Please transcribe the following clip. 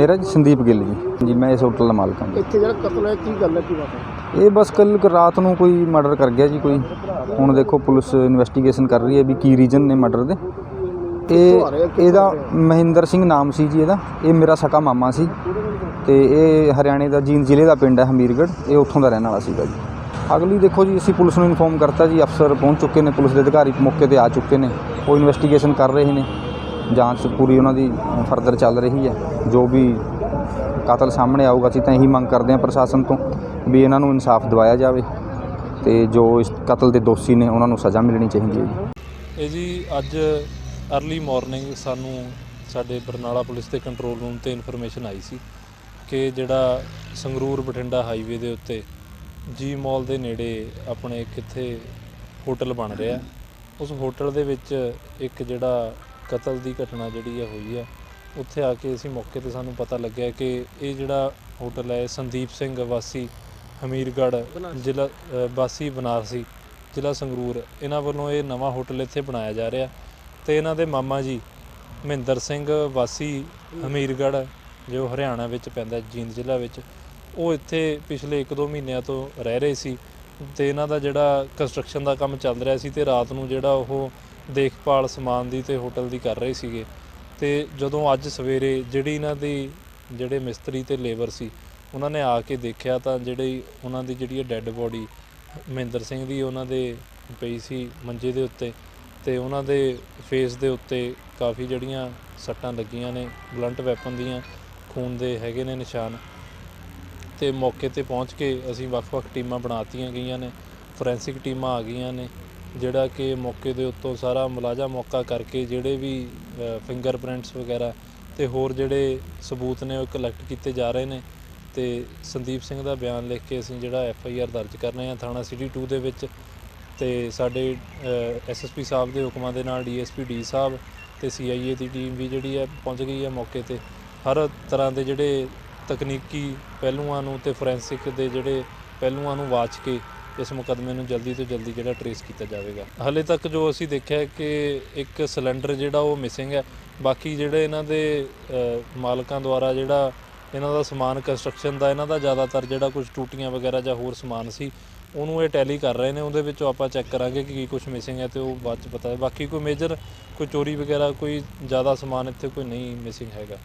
ਮੇਰਾ ਜੀ ਸੰਦੀਪ ਗਿੱਲ ਜੀ। ਜੀ ਮੈਂ ਇਸ ਹੋਟਲ ਦਾ ਮਾਲਕ ਹਾਂ ਜੀ। ਇੱਥੇ ਜਿਹੜਾ ਕਤਲ ਹੈ ਕੀ ਗੱਲ ਹੈ ਕੀ ਬਾਤ ਹੈ ਇਹ ਬਸ ਕੱਲ ਰਾਤ ਨੂੰ ਕੋਈ ਮਰਡਰ ਕਰ ਗਿਆ ਜੀ ਕੋਈ। ਹੁਣ ਦੇਖੋ ਪੁਲਿਸ ਇਨਵੈਸਟੀਗੇਸ਼ਨ ਕਰ ਰਹੀ ਹੈ ਵੀ ਕੀ ਰੀਜਨ ਨੇ ਮਰਡਰ ਦੇ। ਇਹ ਇਹਦਾ ਮਹਿੰਦਰ ਸਿੰਘ ਨਾਮ ਸੀ ਜੀ ਇਹਦਾ। ਇਹ ਮੇਰਾ ਸਕਾ ਮਾਮਾ ਸੀ। ਤੇ ਇਹ ਹਰਿਆਣੇ ਦਾ ਜੀਂਦ ਜ਼ਿਲ੍ਹੇ ਦਾ ਪਿੰਡ ਹੈ ਹਮੀਰਗੜ੍ਹ। ਇਹ ਉੱਥੋਂ ਦਾ ਰਹਿਣ ਵਾਲਾ ਸੀਗਾ ਜੀ। ਅਗਲੀ ਦੇਖੋ ਜੀ ਅਸੀਂ ਪੁਲਿਸ ਨੂੰ ਇਨਫੋਰਮ ਕਰਤਾ ਜੀ ਅਫਸਰ ਪਹੁੰਚ ਚੁੱਕੇ ਨੇ ਪੁਲਿਸ ਦੇ ਅਧਿਕਾਰੀ ਮੌਕੇ ਤੇ ਆ ਚੁੱਕੇ ਨੇ। ਉਹ ਇਨਵੈਸਟੀਗੇਸ਼ਨ ਕਰ ਰਹੇ ਨੇ। ਜਾਂਚ ਪੂਰੀ ਉਹਨਾਂ ਦੀ ਫਰਦਰ ਚੱਲ ਰਹੀ ਹੈ। ਜੋ ਵੀ ਕਾਤਲ ਸਾਹਮਣੇ ਆਊਗਾ, ਅਸੀਂ ਤਾਂ ਇਹੀ ਮੰਗ ਕਰਦੇ ਹਾਂ ਪ੍ਰਸ਼ਾਸਨ ਤੋਂ ਵੀ ਇਹਨਾਂ ਨੂੰ ਇਨਸਾਫ ਦਿਵਾਇਆ ਜਾਵੇ ਤੇ ਜੋ ਇਸ ਕਤਲ ਦੇ ਦੋਸ਼ੀ ਨੇ ਉਹਨਾਂ ਨੂੰ ਸਜ਼ਾ ਮਿਲਣੀ ਚਾਹੀਦੀ ਹੈ ਜੀ। ਇਹ ਜੀ ਅੱਜ अर्ਲੀ ਮਾਰਨਿੰਗ ਸਾਨੂੰ ਸਾਡੇ ਬਰਨਾਲਾ ਪੁਲਿਸ ਦੇ ਕੰਟਰੋਲ ਰੂਮ ਤੇ ਇਨਫੋਰਮੇਸ਼ਨ ਆਈ ਸੀ ਕਿ ਜਿਹੜਾ ਸੰਗਰੂਰ ਬਠਿੰਡਾ ਹਾਈਵੇ ਦੇ ਉੱਤੇ ਜੀ ਮਾਲ ਦੇ ਨੇੜੇ ਆਪਣੇ ਕਿੱਥੇ ਹੋਟਲ ਬਣ ਰਿਹਾ। ਉਸ ਹੋਟਲ ਦੇ ਵਿੱਚ ਇੱਕ ਜਿਹੜਾ ਕਤਲ ਦੀ ਘਟਨਾ ਜਿਹੜੀ ਹੈ ਹੋਈ ਆ, ਉੱਥੇ ਆ ਕੇ ਅਸੀਂ ਮੌਕੇ ਤੇ ਸਾਨੂੰ ਪਤਾ ਲੱਗਿਆ ਕਿ ਇਹ ਜਿਹੜਾ ਹੋਟਲ ਹੈ ਸੰਦੀਪ ਸਿੰਘ ਵਾਸੀ ਹਮੀਰਗੜ੍ਹ ਜ਼ਿਲ੍ਹਾ ਵਾਸੀ ਬਨਾਰਸੀ ਜ਼ਿਲ੍ਹਾ ਸੰਗਰੂਰ। ਇਹਨਾਂ ਵੱਲੋਂ ਇਹ ਨਵਾਂ ਹੋਟਲ ਇੱਥੇ ਬਣਾਇਆ ਜਾ ਰਿਹਾ ਤੇ ਇਹਨਾਂ ਦੇ ਮਾਮਾ ਜੀ ਮਹਿੰਦਰ ਸਿੰਘ ਵਾਸੀ ਹਮੀਰਗੜ੍ਹ, ਜੋ ਹਰਿਆਣਾ ਵਿੱਚ ਪੈਂਦਾ, ਜੀਂਦ ਜ਼ਿਲ੍ਹਾ ਵਿੱਚ, ਉਹ ਇੱਥੇ ਪਿਛਲੇ 1-2 ਮਹੀਨਿਆਂ ਤੋਂ ਰਹਿ ਰਹੇ ਸੀ ਤੇ ਇਹਨਾਂ ਦਾ ਜਿਹੜਾ ਕੰਸਟਰਕਸ਼ਨ ਦਾ ਕੰਮ ਚੱਲ ਰਿਹਾ ਸੀ ਤੇ ਰਾਤ ਨੂੰ ਜਿਹੜਾ ਉਹ ਦੇਖਭਾਲ ਸਮਾਨ ਦੀ ਤੇ ਹੋਟਲ ਦੀ ਕਰ ਰਹੇ ਸੀਗੇ। ਤੇ ਜਦੋਂ ਅੱਜ ਸਵੇਰੇ ਜਿਹੜੀ ਇਹਨਾਂ ਦੀ, ਜਿਹੜੇ ਮਿਸਤਰੀ ਤੇ ਲੇਬਰ ਸੀ, ਉਹਨਾਂ ਨੇ ਆ ਕੇ ਦੇਖਿਆ ਤਾਂ ਜਿਹੜੀ ਉਹਨਾਂ ਦੀ ਜਿਹੜੀ ਡੈੱਡ ਬੋਡੀ ਮਹਿੰਦਰ ਸਿੰਘ ਦੀ ਉਹਨਾਂ ਦੇ ਪਈ ਸੀ ਮੰਜੇ ਦੇ ਉੱਤੇ ਤੇ ਉਹਨਾਂ ਦੇ ਫੇਸ ਦੇ ਉੱਤੇ ਕਾਫੀ ਜਿਹੜੀਆਂ ਸੱਟਾਂ ਲੱਗੀਆਂ ਨੇ, ਬਲੰਟ ਵੈਪਨ ਦੀਆਂ, ਖੂਨ ਦੇ ਹੈਗੇ ਨੇ ਨਿਸ਼ਾਨ। ਤੇ ਮੌਕੇ ਤੇ ਪਹੁੰਚ ਕੇ ਅਸੀਂ ਵੱਖ-ਵੱਖ ਟੀਮਾਂ ਬਣਾਤੀਆਂ ਗਈਆਂ ਨੇ, ਫੋਰੈਂਸਿਕ ਟੀਮਾਂ ਆ ਗਈਆਂ ਨੇ ਜਿਹੜਾ ਕਿ ਮੌਕੇ ਦੇ ਉੱਤੋਂ ਸਾਰਾ ਮੁਲਾਜ਼ਾ ਮੌਕਾ ਕਰਕੇ ਜਿਹੜੇ ਵੀ ਫਿੰਗਰਪ੍ਰਿੰਟਸ ਵਗੈਰਾ ਤੇ ਹੋਰ ਜਿਹੜੇ ਸਬੂਤ ਨੇ ਉਹ ਕਲੈਕਟ ਕੀਤੇ ਜਾ ਰਹੇ ਨੇ ਤੇ ਸੰਦੀਪ ਸਿੰਘ ਦਾ ਬਿਆਨ ਲਿਖ ਕੇ ਅਸੀਂ ਜਿਹੜਾ ਐਫ ਆਈ ਆਰ ਦਰਜ ਕਰ ਰਹੇ ਹਾਂ ਥਾਣਾ ਸਿਟੀ 2 ਦੇ ਵਿੱਚ ਤੇ ਸਾਡੇ ਐਸਐਸਪੀ ਸਾਹਿਬ ਦੇ ਹੁਕਮਾਂ ਦੇ ਨਾਲ D S P D Sahib ਤੇ ਏ ਦੀ ਟੀਮ ਵੀ ਜਿਹੜੀ ਹੈ ਪਹੁੰਚ ਗਈ ਹੈ ਮੌਕੇ ਤੇ। ਹਰ ਤਰ੍ਹਾਂ ਦੇ ਜਿਹੜੇ ਤਕਨੀਕੀ ਪਹਿਲੂਆਂ ਨੂੰ ਤੇ ਫੋਰੈਂਸਿਕ ਦੇ ਜਿਹੜੇ ਪਹਿਲੂਆਂ ਨੂੰ ਵਾਚ ਕੇ ਇਸ ਮੁਕੱਦਮੇ ਨੂੰ ਜਲਦੀ ਤੋਂ ਜਲਦੀ ਜਿਹੜਾ ਟਰੇਸ ਕੀਤਾ ਜਾਵੇਗਾ। ਹਾਲੇ ਤੱਕ ਜੋ ਅਸੀਂ ਦੇਖਿਆ ਕਿ ਇੱਕ ਸਿਲੰਡਰ ਜਿਹੜਾ ਉਹ ਮਿਸਿੰਗ ਹੈ। ਬਾਕੀ ਜਿਹੜੇ ਇਹਨਾਂ ਦੇ ਮਾਲਕਾਂ ਦੁਆਰਾ ਜਿਹੜਾ ਇਹਨਾਂ ਦਾ ਸਮਾਨ ਕੰਸਟਰਕਸ਼ਨ ਦਾ, ਇਹਨਾਂ ਦਾ ਜ਼ਿਆਦਾਤਰ ਜਿਹੜਾ ਕੁਝ ਟੂਟੀਆਂ ਵਗੈਰਾ ਜਾਂ ਹੋਰ ਸਮਾਨ ਸੀ, ਉਹਨੂੰ ਇਹ ਟੈਲੀ ਕਰ ਰਹੇ ਨੇ। ਉਹਦੇ ਵਿੱਚੋਂ ਆਪਾਂ ਚੈੱਕ ਕਰਾਂਗੇ ਕਿ ਕੀ ਕੁਝ ਮਿਸਿੰਗ ਹੈ ਤੇ ਉਹ ਬਾਅਦ ਚ ਪਤਾ ਹੈ ਬਾਕੀ ਕੋਈ ਮੇਜਰ ਕੋਈ ਚੋਰੀ ਵਗੈਰਾ, ਕੋਈ ਜ਼ਿਆਦਾ ਸਮਾਨ ਇੱਥੇ ਕੋਈ ਨਹੀਂ ਮਿਸਿੰਗ ਹੈਗਾ।